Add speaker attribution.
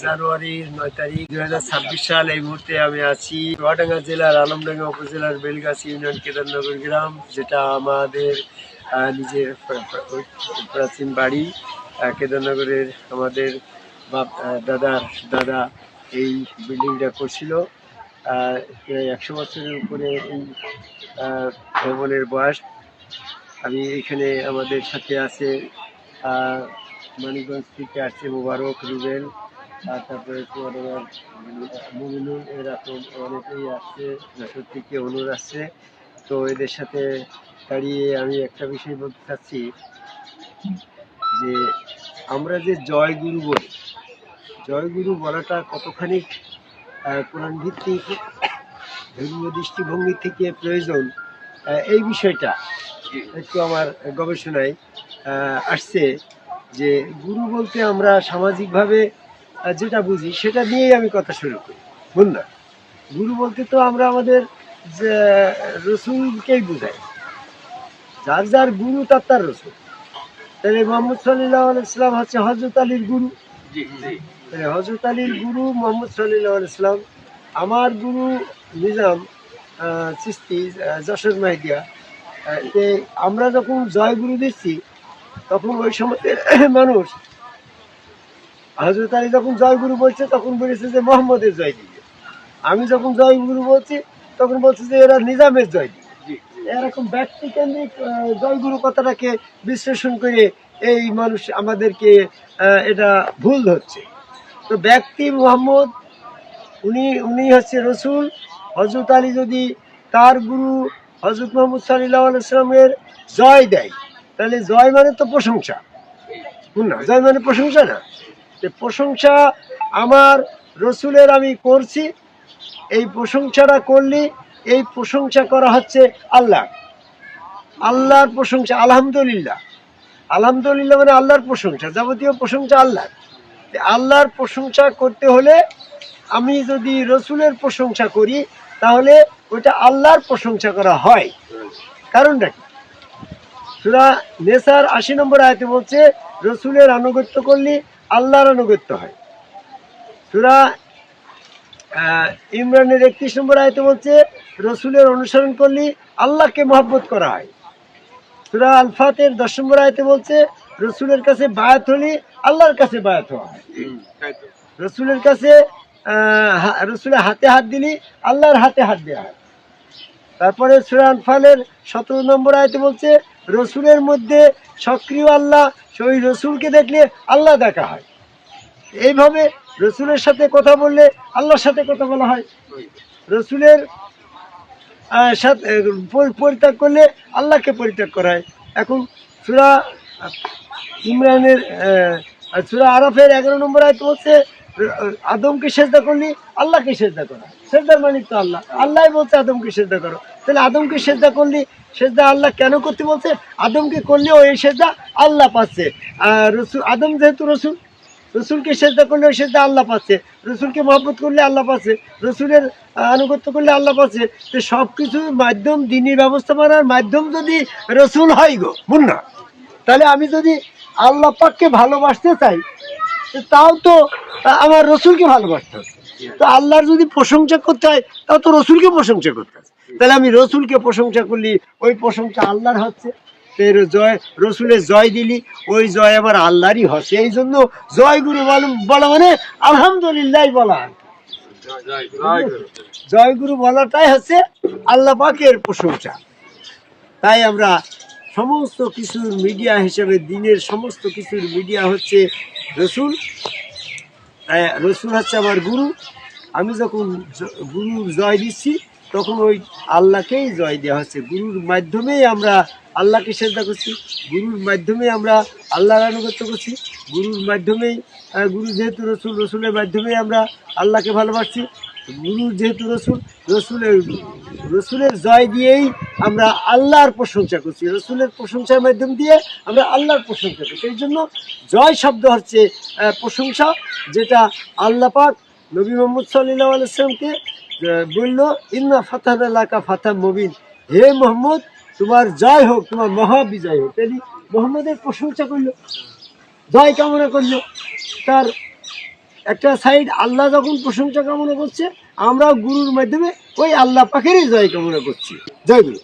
Speaker 1: জানুয়ারির নয় তারিখ, দুই হাজার ছাব্বিশ সাল এই মুহূর্তে আমি আছি চুয়াডাঙ্গা জেলার আলমডাঙ্গা উপজেলার বেলগাছি ইউনিয়ন কেদারনগর গ্রাম, যেটা আমাদের নিজের প্রা- প্রা- প্রাচীন বাড়ি। কেদারনগরের আমাদের দাদার দাদা এই বিল্ডিংটা করছিল। প্রায় একশো বছরের উপরে এই ভবনের বয়স। আমি এখানে আমাদের সাথে আছে মানিকগঞ্জ থেকে আসছে মুবারক রুবেল। আর তারপরে চুয়াডাঙ্গার মুমিনুল এরকম অনেকেই আসছে যশোর থেকে অনুর আসছে তো এদের সাথে দাঁড়িয়ে আমি একটা বিষয় বলতে চাচ্ছি যে, আমরা যে জয়গুরু বলি জয়গুরু বলাটা কতখানি কোরআন ভিত্তিক ধর্মীয় দৃষ্টিভঙ্গি থেকে প্রয়োজন এই বিষয়টা একটু আমার গবেষণায় আসছে যে, গুরু বলতে আমরা সামাজিকভাবে যেটা বুঝি সেটা নিয়েই আমি কথা শুরু করি। বুঝল না? গুরু বলতে তো আমরা আমাদের যে রসুলকেই বুঝাই। যার যার গুরু তার তার রসুল। তাহলে মোহাম্মদ সাল্লাহ ইসলাম হচ্ছে হজরত আলীর গুরু। তাহলে হজরত আলীর গুরু মোহাম্মদ সাল্লাহ ইসলাম আমার গুরু নিজাম চিস্তি যশোর মাহিদিয়া আমরা যখন জয় গুরু দিচ্ছি তখন ওই সময় মানুষ হজরত আলী যখন জয় গুরু বলছে তখন বলেছে যে মোহাম্মদের জয় দিবে। আমি যখন জয় গুরু বলছি তখন বলছে যে এরা নিজামের জয় দিবে। এরকম ব্যক্তিকেন্দ্রিক জয়গুরু কথাটাকে বিশ্লেষণ করে এই মানুষ আমাদেরকে এটা ভুল ধরছে। তো ব্যক্তি মোহাম্মদ উনি উনি হচ্ছে রসুল। হজরত আলী যদি তার গুরু হজরত মোহাম্মদ সাল্লাহ ইসলামের জয় দেয় তাহলে জয় মানে তো প্রশংসা। না জয় মানে প্রশংসা না? প্রশংসা আমার রসুলের আমি করছি, এই প্রশংসাটা করলি, এই প্রশংসা করা হচ্ছে আল্লাহ। আল্লাহর প্রশংসা, আলহামদুলিল্লাহ। আলহামদুলিল্লাহ মানে আল্লাহর প্রশংসা, যাবতীয় প্রশংসা আল্লাহ আল্লাহর প্রশংসা করতে হলে আমি যদি রসুলের প্রশংসা করি, তাহলে ওটা আল্লাহর প্রশংসা করা হয়। কারণটা কি? সুরা নেসার আশি নম্বর আয়তে বলছে, রসুলের আনুগত্য করলে আল্লাহর আনুগত্য হয়। সুরা ইমরানের একত্রিশ নম্বর আয়তে বলছে রসুলের অনুসরণ করলে আল্লাহকে মহব্বত করা হয়। সুরা আলফাতের দশ নম্বর আয়তে বলছে রসুলের কাছে বায়াত হলে আল্লাহর কাছে বায়াত হওয়া হয়। রসুলের কাছে রসুলের হাতে হাত দিলি আল্লাহর হাতে হাত দেওয়া হয়। তারপরে সুরান ফালের সতেরো নম্বর আয়তে বলছে, রসুলের মধ্যে সক্রিয় আল্লাহ, সেই রসুলকে দেখলে আল্লাহ দেখা হয়। এইভাবে রসুলের সাথে কথা বললে আল্লাহর সাথে কথা বলা হয়। রসুলের সাথে পরিত্যাগ করলে আল্লাহকে পরিত্যাগ করা হয়। এখন সুরা ইমরানের সুরা আরফের এগারো নম্বর আয়তে বলছে আদমকে সেজদা করলি, আল্লাহকে সেজদা করা। সেজদার মালিক তো আল্লাহ। আল্লাহ বলছে আদমকে সেজদা করো। তাহলে আদমকে সেজদা করলি, সেজদা আল্লাহ কেন করতে বলছে? আদমকে করলেও এই সেজদা আল্লাহ পাচ্ছে। আর রসুল, আদম যেহেতু রসুল, রসুলকে সেজদা করলে ওই সেজদা আল্লাহ পাচ্ছে। রসুলকে মহব্বত করলে আল্লাহ পাচ্ছে। রসুলের আনুগত্য করলে আল্লাহ পাচ্ছে। তো সব কিছুর মাধ্যম দিনই ব্যবস্থাপনার মাধ্যম যদি রসুল হয় গো না? তাহলে আমি যদি আল্লাহ পাককে ভালোবাসতে চাই তাও তো আমার রসুলকে ভালোবাসতে হবে। তো আল্লাহর যদি প্রশংসা করতে হয় তাও তো রসুলকে প্রশংসা করতে হবে। তাহলে আমি রসুলকে প্রশংসা করলি, ওই প্রশংসা আল্লাহর হচ্ছে। জয়, রসুলের জয় দিলি, ওই জয় আমার আল্লাহরই হচ্ছে। এই জন্য জয় গুরু বলা মানে আলহামদুলিল্লাহ বলা জয় গুরু বলাটাই হচ্ছে আল্লাহ পাকের প্রশংসা। তাই আমরা সমস্ত কিছুর মিডিয়া হিসেবে, দিনের সমস্ত কিছুর মিডিয়া হচ্ছে রসুল। রসুল হচ্ছে আমার গুরু। আমি যখন গুরুর জয় দিচ্ছি, তখন ওই আল্লাহকেই জয় দেওয়া হচ্ছে। গুরুর মাধ্যমেই আমরা আল্লাহকে শ্রদ্ধা করছি, গুরুর মাধ্যমে আমরা আল্লাহর আনুগত্য করছি, গুরুর মাধ্যমেই গুরু যেহেতু রসুল, রসুলের মাধ্যমেই আমরা আল্লাহকে ভালোবাসছি। গুরু যেহেতু রসুল, রসুলের রসুলের জয় দিয়েই আমরা আল্লাহর প্রশংসা করছি। রসুলের প্রশংসার মাধ্যম দিয়ে আমরা আল্লাহর প্রশংসা করছি। এই জন্য জয় শব্দ হচ্ছে প্রশংসা, যেটা আল্লাহ পাক নবী মোহাম্মদ সাল্লাহ আলাইসলামকে বলল, ইন্না ফাতাহ লাকা ফাতাহ মবিন। হে মোহাম্মদ, তোমার জয় হোক, তোমার মহাবিজয় হোক। তাই মোহাম্মদের প্রশংসা করল, জয় কামনা করল। তার একটা সাইড আল্লাহ যখন প্রশংসা কামনা করছে, আমরা গুরুর মাধ্যমে ওই আল্লাহ পাখেরই জয় কামনা করছি। জয় গুরু।